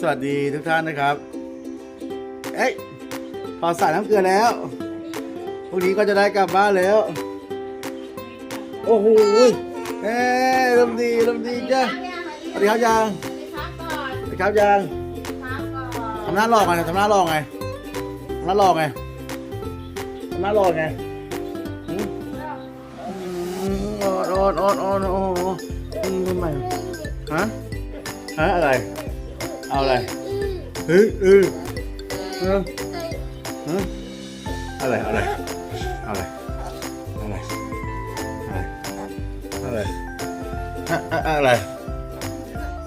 สวัสดีทุกท่านนะครับ เอ้ยพอใส่น้ำเกลือแล้วพรุ่งนี้ก็จะได้กลับบ้านแล้ว โอ้โหเอ้ยลมดีลมดีจ้ะสวัสดีครับยังพักก่อนสวัสดีครับยังทำหน้าหลอกไงทำหน้าหลอกไงทำหน้าหลอกไงทำหน้าหลอกไงหืมอืมอ่อนอ่อนอ่อนอ่อนโอ้โหอืมทำไมฮะฮะอะไร เอาอะไรเฮ้ยเออเออฮะอะไรอะไรอะไรอะไรอะไรอะไรอะอะอะไร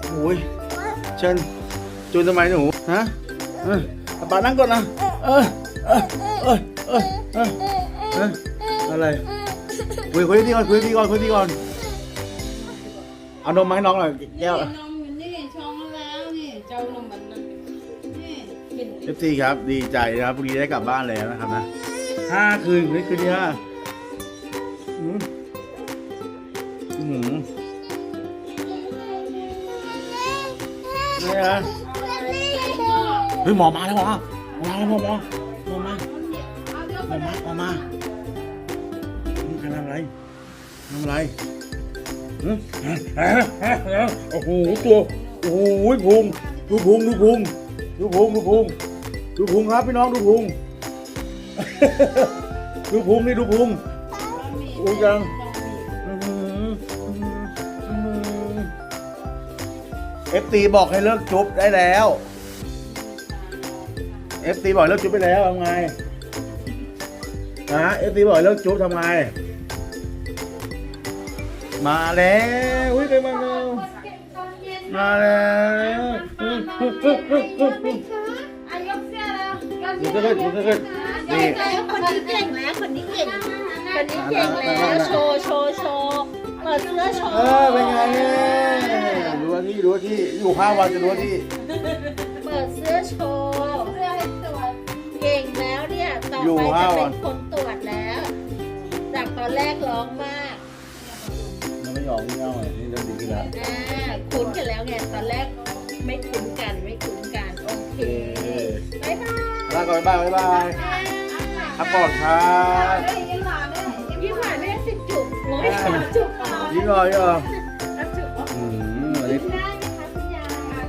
โอ้ยเชิญจูนทำไมหนูฮะเออป้านั่งก่อนนะเออเออเออเออเออเอออะไรคุยคุยที่ก่อนคุยที่ก่อนคุยที่ก่อนเอานมมาให้น้องหน่อยแก้ว อฟซีครับ ดีใจนะครับพรุ่งนี้ได้กลับบ้านแล้วนะครับนะห้าคืนนี่คืนที่ห้าอืมอืมนี่ฮะเฮ้ยหมอมาแล้วหมอหมอมาแล้วหมอหมอหมอมาหมอมาหมอมาอืมใครทำอะไรทำอะไรอืมโอ้โหตัวโอ้โหพุงดูพุงดูพุงดูพุงดูพุง ดูพุงครับพี่น้องดูพุง ดูพุงนี่ดูพุงโอ้ยังเอฟตีบอกให้เลิกจุ๊บได้แล้วเอฟตีบอกให้เลิกจุ๊บไปแล้วทำไงนะเอฟตีบอกให้เลิกจุ๊บทำไง มาแล้วอุ้ยไปมาแล้วมาแล้วอายกเสื้อ แล้วดูเขึ้นดูเขึ้นนี่แล้วคนนี้เก่งแล้วคนนี้เก่งคนนี้เก่งแล้วโชว์โชว์โชว์เปิดเสื้อโชว์เออเป็นไงเนี่ยดูว่าที่ดูว่าที่อยู่ห้าวันจะรู้ว่าที่เปิดเสื้อโชว์เสื้อให้สวยเก่งแล้วเนี่ยต่ออยู่ไปห้าจะวัเป็นนคนตรวจแล้ว จากตอนแรกร้องมากมันไม่ยอมไม่เอาไงนี่เริ่มดีขึ้นแล้วอ่าคุ้นกันแล้วไงตอนแรกไม่คุ้นกันไม่คุ้นกัน โอเคบายบายลาก่อนบ๊ายบายบ๊ายบายครับก่อนครับเฮ้ยยังหลานเนี่ยยิ้มหวานแม่สิจุกโอ้ยจุกอะยิ้มหน่อยยิ้มหน่อจุกอืมอันนี้ได้นะคะคุณยาย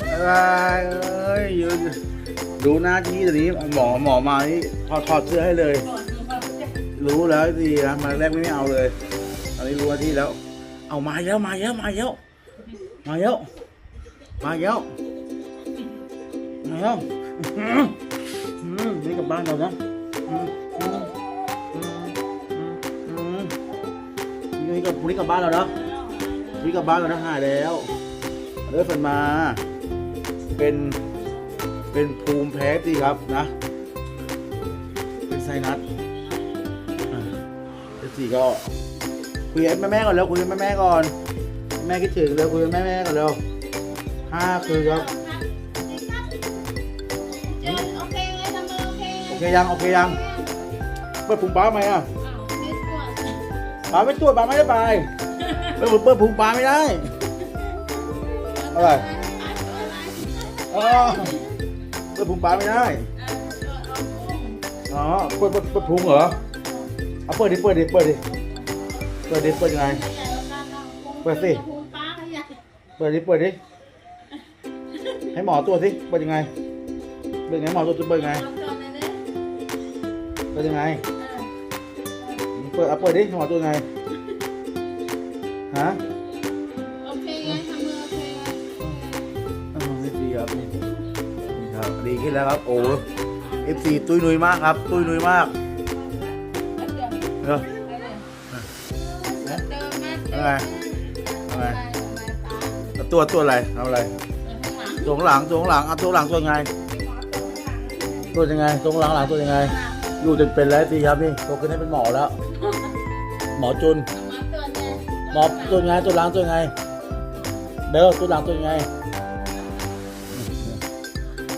บ๊ายบายเอ้ยยืนดูหน้าที่ตอนนี้หมอหมอมานี่ถอถอดเสื้อให้เลย รู้แล้วดีนะมาแรกไม่เอาเลยตอนนี้รู้หน้าที่แล้ว เอามาเยอะมาเยอะมาเยอะมาเยอะ มาเยอะมาเยอะอืมอืมนี่กับบ้านเรานะอืมอืมอืมอืมนี่กับนี้กลับบ้านเราเนาะนี้กลับบ้านเรานะหายแล้วเลิกฝันมา เป็น เป็นภูมิแพ้สิครับนะ เป็นไซนัสเดี๋ยวสีก็คุยกับแม่แม่ๆก่อนแล้วคุยกับแม่แม่ๆก่อน แม่คิดถึงแล้วคุยกับแม่แม่ๆก่อนแล้ว ห้าคือครับเจอโอเคไหมทำมือโอเคโอเคยังโอเคยังเปิดพุงป้าไหมอะอ้าวไม่ตรวจป้าไม่ตรวจป้าไม่ได้ไปเปิดเปิดพุงป้าไม่ได้อะไรอ๋อเปิดพุงป้าไม่ได้อ๋อเปิดเปิดเปิดพุงเหรอเอาเปิดดิเปิดดิเปิดดิเปิดดิเปิดยังไงเปิดสิภูมิป้าขยันเปิดดิเปิดดิ ให้หมอตรวจสิเปิดยังไงเปิดยังไงหมอตรวจจะเปิดยังไงเอาตัวไหนเนี่ยเปิดยังไงเปิดเอาเปิดดิให้หมอตรวจยังไงฮะโอเคไงทำมือโอเคไงอ๋อนี่ดีครับนี่นี่ครับดีขึ้นแล้วครับโอ้เอฟซีตุ้ยนุยมากครับ ตุ้ยนุยมากเดี๋ยวเนอะเดินมาเอาไงเอาไงไปตัวตัวอะไรทำอะไรข้างหลัง ตัวข้างหลังตัวข้างหลังเอาตัวหลังตัวยังไงตัวยังไงตัวข้างหลังหลังตัวยังไง อยู่จนเป็นแล้วสิครับนี่โตขึ้นให้เป็นหมอแล้ว หมอจุน หมอตัวยังไงตัวหลังตัวยังไง เด้อตัวหลังตัวยังไง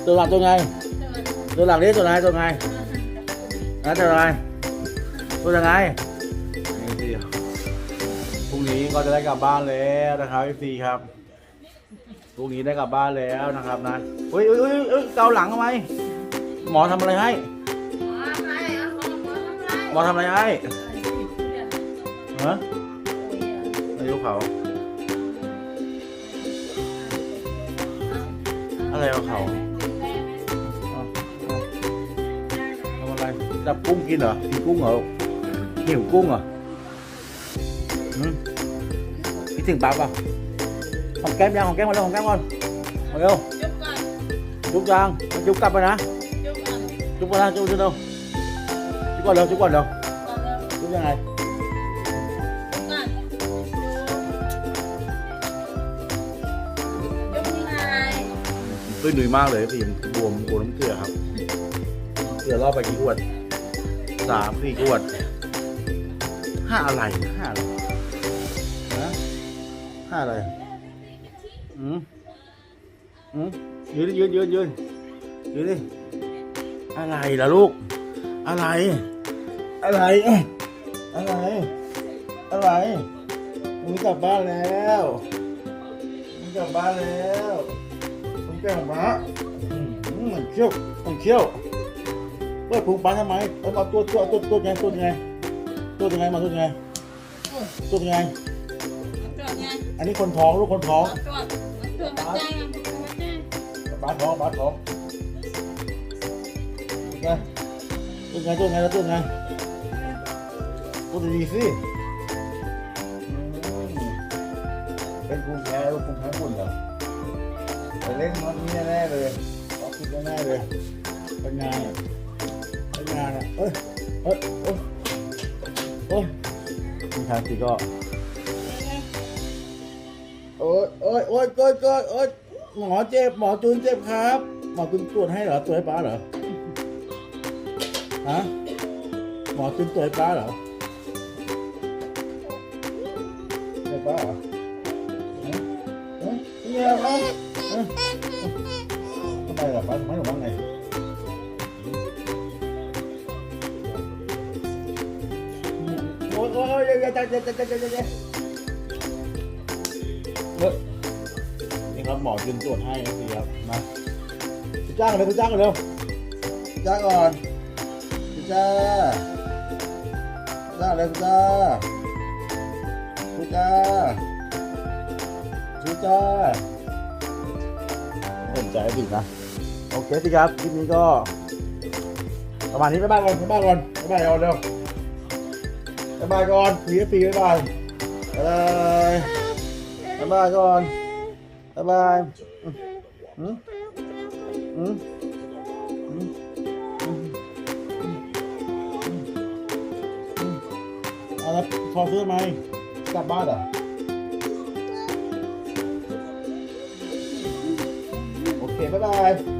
ตัวหลังตัวยังไง ตัวหลังนี้ตัวไหนตัวไงนะตัวไหนตัวยังไงนี่สิพรุ่งนี้ก็จะได้กลับบ้านแล้วนะครับพี่ครับ ลูกนี้ได้กลับบ้านแล้วนะครับนะเฮ้ยเฮ้ยเฮ้ยเฮ้ยเกาหลังทำไมหมอทำอะไรให้ หมอทำอะไรให้ฮะอายุเขา อะไรของเขาเอาเอาทำอะไรจับกุ้งกินเหรอกินกุ้งเหรอหิวกุ้งเหรอหืมคิดถึงปั๊บอะ ของแก้มยังของแก้มมาแล้วของแก้มก่อนมาเร็วจุ๊บก่อนจุ๊บยังมาจุ๊บกลับไปนะจุ๊บก่อนจุ๊บก่อนนะจุ๊บจุ๊บเร็วจุ๊บก่อนเร็วจุ๊บก่อนเร็วก่อนเร็วจุ๊บยังไงจุ๊บก่อนจุ๊บยังไงตุ้ยหนุ่ยมากเลยพี่บวมบวมน้ำเกลือครับเกลือรอบไปกี่ขวดสามสี่ขวดห้าอะไรห้าอะไรฮะห้าอะไร อืมอืมยืนดิยืนยืนยืนยืนดิอะไรล่ะลูก อะไร อะไรเอ้ยอะไร อะไรมึงกลับบ้านแล้วมึงกลับบ้านแล้วมึงกลับมาอืมมันเขี้ยวมันเขี้ยวเปิดพุงปลาทำไมเอามาตัวตัวตัวตัวไงตัวไงตัวยังไงมาตัวยังไงตัวยังไงตรวจไงอันนี้คนท้องลูกคนท้อง ตรวจตรวจหัวใจไงตรวจหัวใจปลาท้องปลาท้องไงตัวไงตัวไงแล้วตัวไงตัวดีสิเป็นภูมิแพ้ลูกภูมิแพ้ฝุ่นเหรอไปเล่นมันนี่แน่เลยออกคิดแน่เลยเป็นงานเป็นงานอะเอ้ยเอ้ยเอ้ยเอ้ยทางสิก็ ยโอ้ยโอ้ยโอ้ยโอ้ยโอ้ยหมอเจ็บหมอจูนเจ็บครับ หมอจูนตรวจให้เหรอตรวจให้ป้าเหรอฮะหมอจูนตรวจให้ป้าเหรอให้ป้าเหรอฮะฮะเนี่ยป้าฮะทำไมล่ะป้าทำไมหนูว่าไงโอ้ยโอ้ยอย่าอย่าอย่าอย่าอย่าอย่า เฮ้ยนี่ครับหมอจึงตรวจให้นะสิครับมาพี่จ้ากันเลยพี่จ้ากันเร็วพี่จ้าก่อนพี่จ้าพี่จ้าเลยพี่จ้าพี่จ้าพี่จ้าสนใจดีนะโอเคสิครับคลิปนี้ก็ประมาณนี้บ๊ายบายก่อนบ๊ายบายก่อนบ๊ายบายก่อนเร็วบ๊ายบายก่อนพีเอฟพีบ๊ายบายบ๊าย บายบ๊ายบายก่อนบ๊ายบายอืมอืมอืมอืมอืมอืมเอาแล้วพอซื้อไหมกลับบ้านเหรอโอเคบ๊ายบาย